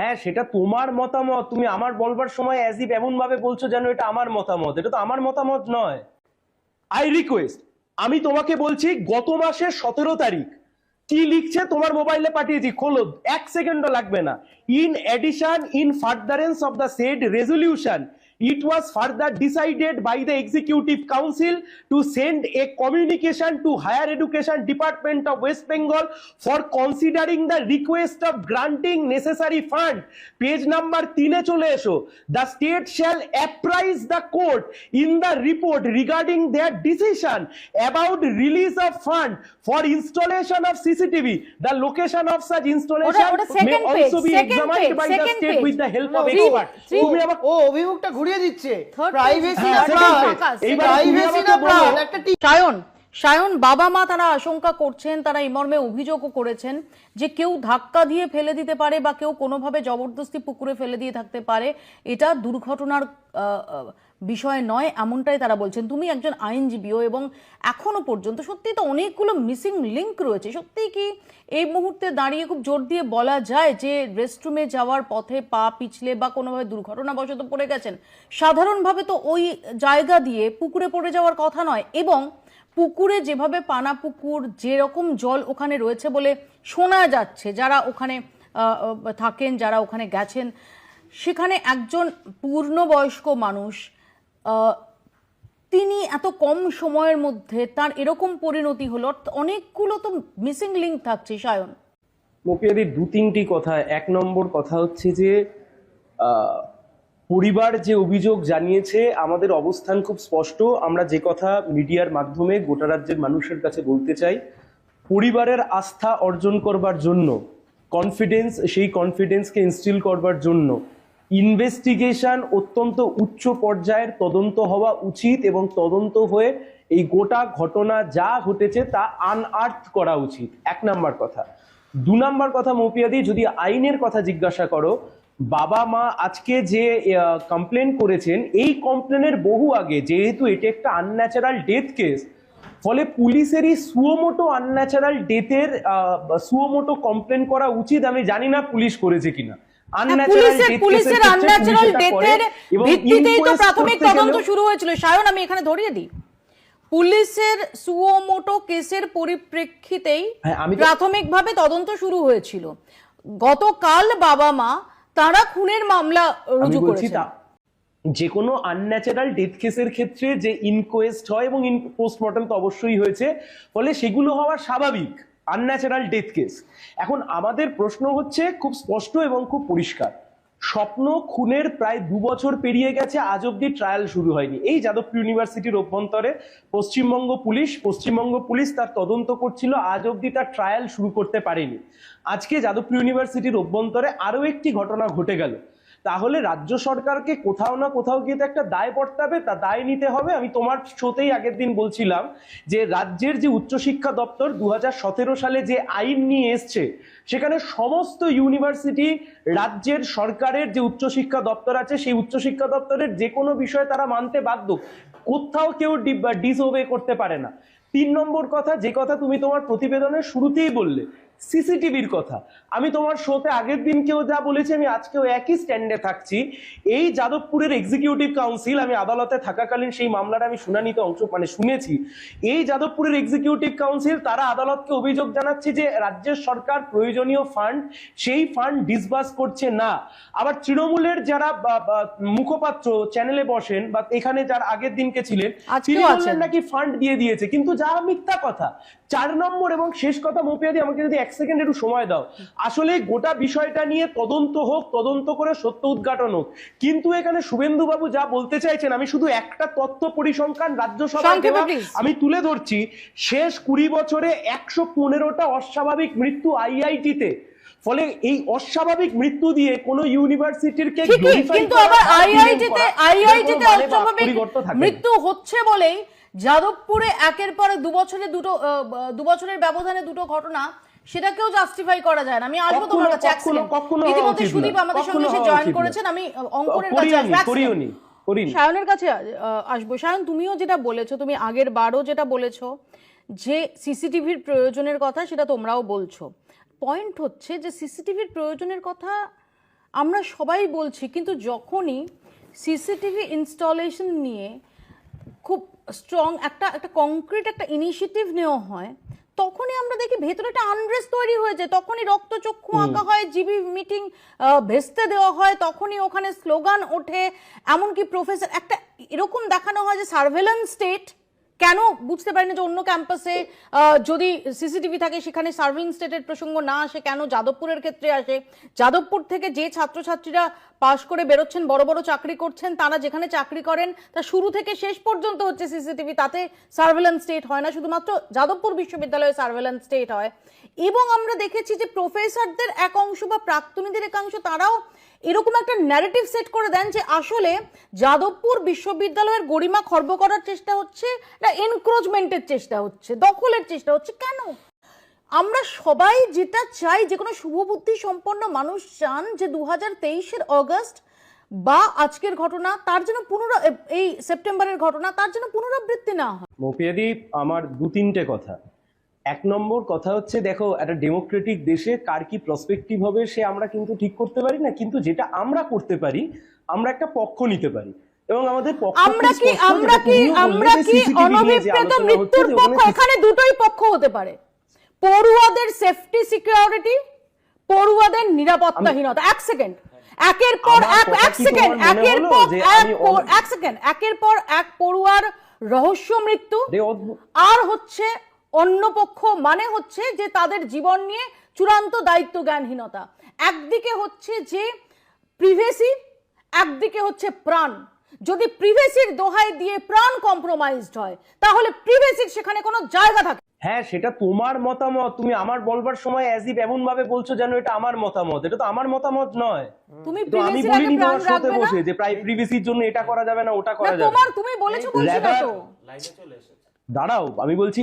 হ্যাঁ সেটা তোমার মতামত। তুমি আমার বলবার সময় অ্যাজ ইফ এমন ভাবে বলছো যেন এটা আমার মতামত। এটা তো আমার মতামত নয়। আই রিকোয়েস্ট আমি তোমাকে বলছি গত মাসের সতেরো তারিখ, কি লিখছে তোমার মোবাইলে পাঠিয়েছি, খোলো, এক সেকেন্ডও লাগবে না। In addition in furtherance of the said resolution it was further decided by the executive council to send a communication to higher education department of west bengal for considering the request of granting necessary fund page number 3 এ চলে এসো the state shall apprise the court in the report regarding their decision about release of fund for installation of cctv the location of such installation ওটা may also be examined page, by the state page. with the help No, of expert তুমি আমাকে ও অভিমুখটা দিচ্ছে। Third privacy হ্যাঁ, না privacy না একটা সায়ন সায়ন বাবা মা তারা আশঙ্কা করছেন, তারা এই মর্মে অভিযোগও করেছেন যে কেউ ধাক্কা দিয়ে ফেলে দিতে পারে বা কেউ কোনোভাবে জবরদস্তি পুকুরে ফেলে দিয়ে থাকতে পারে। এটা দুর্ঘটনার বিষয় নয়, এমনটাই তারা বলছেন। তুমি একজন আইনজীবীও এবং এখনও পর্যন্ত সত্যি তো অনেকগুলো মিসিং লিংক রয়েছে। সত্যি কি এই মুহূর্তে দাঁড়িয়ে খুব জোর দিয়ে বলা যায় যে রেস্টরুমে যাওয়ার পথে পা পিছলে বা কোনোভাবে দুর্ঘটনাবশত পড়ে গেছেন? সাধারণভাবে তো ওই জায়গা দিয়ে পুকুরে পড়ে যাওয়ার কথা নয় এবং পুকুরে যেভাবে পানা পুকুর, যেরকম জল ওখানে রয়েছে বলে শোনা যাচ্ছে, যারা ওখানে থাকেন, যারা ওখানে গেছেন, সেখানে একজন পূর্ণবয়স্ক মানুষ তিনি এত কম সময়ের মধ্যে তার এরকম পরিণতি হলো অনেকগুলো তো মিসিং লিঙ্ক থাকছে, সায়ন। মপিয়াদি দু তিনটি কথা। এক নম্বর কথা হচ্ছে যে পরিবার যে অভিযোগ জানিয়েছে, আমাদের অবস্থান খুব স্পষ্ট। আমরা যে কথা মিডিয়ার মাধ্যমে গোটা রাজ্যের মানুষের কাছে বলতে চাই, পরিবারের আস্থা অর্জন করবার জন্য কনফিডেন্স সেই কনফিডেন্সকে ইনস্টিল করবার জন্য ইনভেস্টিগেশন অত্যন্ত উচ্চ পর্যায়ের তদন্ত হওয়া উচিত এবং তদন্ত হয়ে এই গোটা ঘটনা যা ঘটেছে তা আনআর্থ করা উচিত। এক নাম্বার কথা। দু নাম্বার কথা মৌপিয়াদি যদি আইনের কথা জিজ্ঞাসা করো বাবা মা আজকে যে কমপ্লেন করেছেন এই কমপ্লেনের বহু আগে যেহেতু এটা একটা আনন্যাচারাল ডেথ কেস ফলে পুলিশেরই সুয়োমোটো আনন্যাচারাল ডেথের সুয়োমোটো কমপ্লেন করা উচিত আমি জানি না পুলিশ করেছে কিনা। পুলিশের আনন্যাচারাল ডেথের ভিত্তিতেই তো প্রাথমিক তদন্ত শুরু হয়েছিল। সায়ন আমি এখানে ধরিয়ে দিই। পুলিশের সুওমোটো কেসের পরিপ্রেক্ষিতেই হ্যাঁ, প্রাথমিকভাবে তদন্ত শুরু হয়েছিল। গতকাল বাবা মা তারা খুনের মামলা রুজু করেছেন। যে কোনো আনন্যাচারাল ডেথ কেসের ক্ষেত্রে যে ইনকোয়েস্ট হয় এবং পোস্টমর্টম তো অবশ্যই হয়েছে ফলে সেগুলো হওয়া স্বাভাবিক আনন্যাচারাল ডেথ কেস এখন আমাদের প্রশ্ন হচ্ছে খুব স্পষ্ট এবং খুব পরিষ্কার। স্বপ্ন খুনের প্রায় দু বছর পেরিয়ে গেছে, আজ অব্দি ট্রায়াল শুরু হয়নি। এই যাদবপুর ইউনিভার্সিটির অভ্যন্তরে পশ্চিমবঙ্গ পুলিশ পশ্চিমবঙ্গ পুলিশ তার তদন্ত করছিল, আজ অব্দি তার ট্রায়াল শুরু করতে পারেনি। আজকে যাদবপুর ইউনিভার্সিটির অভ্যন্তরে আরও একটি ঘটনা ঘটে গেল। তাহলে রাজ্য সরকারকে কোথাও না কোথাও গিয়ে তো একটা দায় বর্তাবে, তা দায় নিতে হবে। আমি তোমার শোতেই আগের দিন বলছিলাম যে রাজ্যের যে উচ্চশিক্ষা দপ্তর দুহাজার সতেরো সালে যে আইন নিয়ে এসছে, সেখানে সমস্ত ইউনিভার্সিটি রাজ্যের সরকারের যে উচ্চশিক্ষা দপ্তর আছে, সেই উচ্চশিক্ষা দপ্তরের যে কোনো বিষয় তারা মানতে বাধ্য। কোথাও কেউ ডিসওবে করতে পারে না। তিন নম্বর কথা, যে কথা তুমি তোমার প্রতিবেদনের শুরুতেই বললে সিসিটিভির কথা। আমি তোমার শোতে আগের দিনকেও যা বলেছি আমি আজকেও একই স্ট্যান্ডে থাকছি। এই যাদবপুরের এক্সিকিউটিভ কাউন্সিল আমি আদালতে থাকাকালীন সেই মামলাটা আমি শুনানিতে অংশ মানে শুনেছি। এই যাদবপুরের এক্সিকিউটিভ কাউন্সিল তারা আদালতকে অভিযোগ জানাচ্ছে যে রাজ্যের সরকার প্রয়োজনীয় ফান্ড সেই ফান্ড ডিসবার্স করছে না। আবার তৃণমূলের যারা মুখপাত্র চ্যানেলে বসেন বা এখানে যার আগের দিনকে ছিলেন তিনি। বললেন নাকি ফান্ড দিয়ে দিয়েছে। কিন্তু যা মিথ্যা কথা চার নম্বর এবং শেষ কথা মৌপিয়াদি আমাকে যদি এক সেকেন্ড একটু সময় দাও আসলে গোটা বিষয়টা নিয়ে তদন্ত হোক তদন্ত করে সত্য উদ্ঘাটন হোক কিন্তু এখানে শুভেন্দু বাবু যা বলতে চাইছেন আমি শুধু একটা তথ্য পরিসংখ্যান রাজ্য। আমি তুলে ধরছি শেষ কুড়ি বছরে একশো পনেরোটা অস্বাভাবিক মৃত্যু আইআইটিতে ফলে এই অস্বাভাবিক মৃত্যু দিয়ে কোনো ইউনিভার্সিটির কে কিন্তু আবার আইআইটিতে আইআইটিতে এর কোনো মানে অস্বাভাবিক। মৃত্যু হচ্ছে বলেই যাদবপুরে একের পরে দু বছরে দুটো দু বছরের ব্যবধানে দুটো ঘটনা সেটাকেও জাস্টিফাই করা যায় না। আমি আসব তোমার কাছে ইতিমধ্যে সুদীপ আমাদের সঙ্গে এসে জয়েন করেছেন আমি অঙ্কনের কাছে সায়নের কাছে আসব। সায়ন তুমিও যেটা বলেছ তুমি আগের বারও যেটা বলেছ যে সিসিটিভির প্রয়োজনের কথা সেটা তোমরাও বলছো। পয়েন্ট হচ্ছে যে সিসিটিভির প্রয়োজনের কথা আমরা সবাই বলছি কিন্তু যখনই সিসিটিভি ইনস্টলেশন নিয়ে খুব স্ট্রং একটা একটা কংক্রিট একটা ইনিশিয়েটিভ নেওয়া হয় তখনই আমরা দেখি ভেতরে একটা আনরেস তৈরি হয়েছে। তখনই রক্তচক্ষু আঁকা হয় জিবি মিটিং ভেস্তে দেওয়া হয় তখনই ওখানে স্লোগান ওঠে। এমনকি প্রফেসর একটা এরকম দেখানো হয় যে সার্ভেলেন্স স্টেট কেন বুঝতে পারি না যে অন্য ক্যাম্পাসে যদি সিসিটিভি থাকে, সেখানে সার্ভিং স্টেটের প্রসঙ্গ না আসে, কেন যাদবপুরের ক্ষেত্রে আসে? যাদবপুর থেকে যে ছাত্রছাত্রীরা পাশ করে বেরোচ্ছেন, বড় বড় চাকরি করছেন, তারা যেখানে চাকরি করেন, তা শুরু থেকে শেষ পর্যন্ত হচ্ছে সিসিটিভি, তাতে সার্ভেলেন্স স্টেট হয় না। শুধুমাত্র যাদবপুর বিশ্ববিদ্যালয়ে সার্ভেলেন্স স্টেট হয়। এবং আমরা দেখেছি যে প্রফেসরদের এক অংশ বা প্রাক্তনীদের একাংশ, তারাও এরকম একটা ন্যারেটিভ সেট করে দেন যে আসলে যাদবপুর বিশ্ববিদ্যালয়ের গরিমা খর্ব করার চেষ্টা হচ্ছে না এনক্রোচমেন্টের চেষ্টা হচ্ছে, দখলের চেষ্টা হচ্ছে, কেন? আমরা সবাই যেটা চাই, যে কোনো শুভবুদ্ধি সম্পন্ন মানুষ চান যে দু হাজার তেইশের অগস্ট বা আজকের ঘটনা তার জন্য পুনরা, এই সেপ্টেম্বরের ঘটনা তার জন্য পুনরাবৃত্তি না হয়। মফিয়াদি আমার দু তিনটে কথা। এক নম্বর কথা হচ্ছে দেখো একটা ডেমোক্রেটিক দেশে কার কি প্রসপেক্টিভ হবে সে আমরা কিন্তু ঠিক করতে পারি না কিন্তু যেটা আমরা করতে পারি আমরা একটা পক্ষ নিতে পারি। এবং আমাদের পক্ষ আমরা কি আমরা কি আমরা কি অনভিপ্রেত মৃত্যুর পক্ষ? এখানে দুটোই পক্ষ হতে পারে। পড়ুয়াদের সেফটি সিকিউরিটি পড়ুয়াদের নিরাপত্তাহীনতা। এক সেকেন্ড একের পর এক এক সেকেন্ড একের পর এক সেকেন্ড একের পর এক পড়ুয়ার রহস্য মৃত্যু। আর হচ্ছে অন্য পক্ষ মানে হচ্ছে যে তাদের জীবন নিয়ে চূড়ান্ত দায়িত্ব জ্ঞানহীনতা একদিকে হচ্ছে যে প্রিভেসি একদিকে হচ্ছে প্রাণ। যদি প্রিভেসির দোহাই দিয়ে প্রাণ কম্প্রোমাইজড হয় তাহলে প্রিভেসির সেখানে কোনো জায়গা থাকে হ্যাঁ সেটা তোমার মতামত। তুমি আমার বলবার সময় অ্যাজিব এমন ভাবে বলছো যেন এটা আমার মতামত। এটা তো আমার মতামত নয়। তুমি তো আমি বলিনি তোমার সাথে বসে যে প্রায় প্রিভিসির জন্য এটা করা যাবে না ওটা করা যাবে তোমার তুমি বলেছ বলছি দাঁড়াও আমি বলছি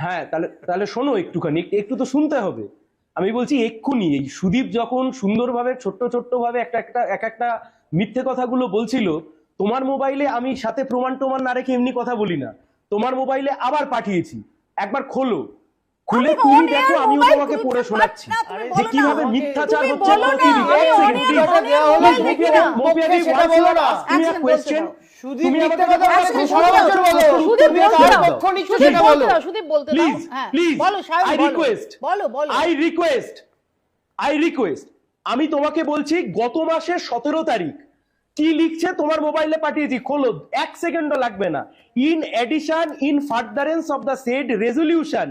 হ্যাঁ তাহলে তাহলে শোনো একটুখানি একটু- তো শুনতে হবে। আমি বলছি এক্ষুনি এই সুদীপ যখন সুন্দরভাবে ছোট্ট ছোট্ট ভাবে একটা একটা এক একটা মিথ্যে কথাগুলো বলছিল তোমার মোবাইলে আমি সাথে প্রমাণ টমান না রেখে এমনি কথা বলি না। তোমার মোবাইলে আবার পাঠিয়েছি। একবার খোলো। খুলে আমি তুমি দেখো আমিও তোমাকে পড়ে শোনাচ্ছি। যে কীভাবে মিথ্যাচার হচ্ছে এক আমি তোমাকে বলছি গত মাসের সতেরো তারিখ কি লিখছে তোমার মোবাইলে পাঠিয়েছি খোলো এক সেকেন্ডও লাগবে না। In addition in furtherance of the said resolution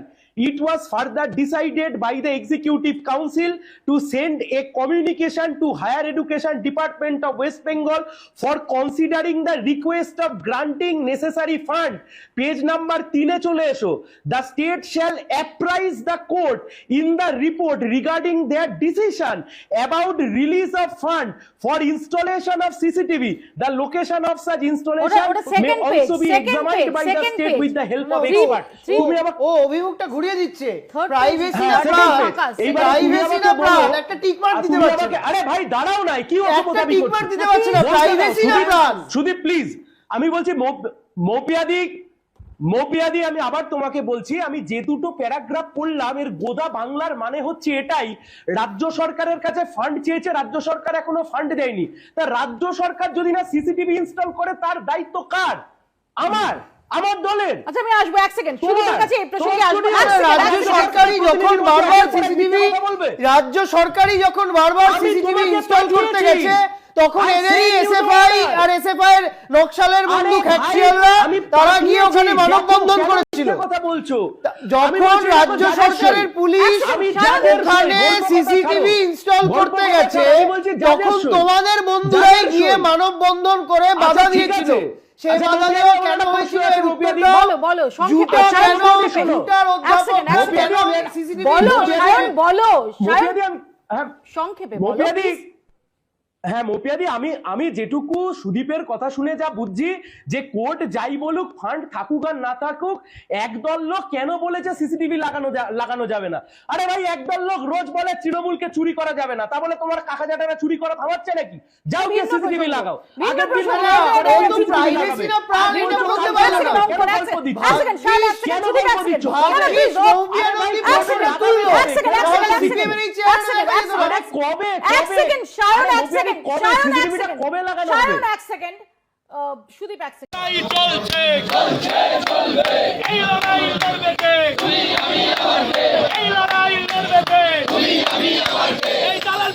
it was further decided by the executive council to send a communication to higher education department of west bengal for considering the request of granting necessary fund page number 3 এ চলে এসো the state shall apprise the court in the report regarding their decision about release of fund for installation of cctv the location of such installation ওটা may also be second examined page, by the second state page. with the help No, of expert তুমি আমাকে ও অভিমুখটা ঘুরিয়ে দিচ্ছে। Privacy না second এইবার page. তুমি privacy না প্রাণ। একটা টিক মার্ক দিতে পারছ। আরে ভাই দাঁড়াও নাই কি একটা অসভ্যতামি টিক মার্ক দিতে পারছ না। প্রাইভেসি না সুদীপ- প্রাণ। সুদীপ প্লিজ আমি বলছি মোপিয়াদি মোপিয়াদি আমি আবার তোমাকে বলছি আমি যে দুটো প্যারাগ্রাফ পড়লাম এর গোদা বাংলার মানে হচ্ছে এটাই রাজ্য সরকারের কাছে ফান্ড চেয়েছে রাজ্য সরকার এখনও ফান্ড দেয়নি। তা রাজ্য সরকার যদি না সিসিটিভি ইনস্টল করে তার দায়িত্ব কার? আমার। আমার দলের। আচ্ছা আমি আসব এক সেকেন্ড কাছে এই প্রসঙ্গে আসব? রাজ্য সরকারই যখন বারবার সিসিটিভি রাজ্য সরকারই যখন বারবার সিসিটিভি ইনস্টল করতে গেছে তখন এদেরই এসএফআই. আর এসএফআই এর নকশালের বন্ধু খ্যাকশিয়ালরা তারা গিয়ে ওখানে মানববন্ধন করেছিল। কথা বলছো? যখন রাজ্য সরকারের পুলিশ ওখানে সিসিটিভি ইনস্টল করতে গেছে তখন তোমাদের বন্ধুরাই গিয়ে। মানববন্ধন করে বাধা দিয়েছিল। সেই আচ্ছা, বাধা তুমি কেন হয়েছিল রুপিয়া বলো বলো সংক্ষেপে অধ্যাপক। CCTV বলো বলো হ্যাঁ, সংক্ষেপে বলো। হ্যাঁ মপিয়াদি আমি আমি যেটুকু সুদীপের কথা শুনে যা বুঝছি যে কোর্ট যাই বলুক ফান্ড থাকুক আর না থাকুক একদল লোক কেন বলেছে সিসিটিভি লাগানো লাগানো যাবে না? আরে ভাই একদল লোক রোজ বলে তৃণমূলকে চুরি করা যাবে না। তা বলে তোমার কাকা জাটারা চুরি করা থামাচ্ছে নাকি? যাও গিয়ে সিসিটিভি লাগাও। ভিন্ন আগের দিন প্রসঙ্গ। সিসিটিভিটা কবে সিসিটিভিটা কবে লাগানো হবে? এক সেকেন্ড সুদীপ এক সেকেন্ড। চলছে চলছে চলবে। এই লড়াই লড়বে কে? তুমি আমি আমার এই লড়াই লড়বে কে? তুমি আমি আমার এই দালাল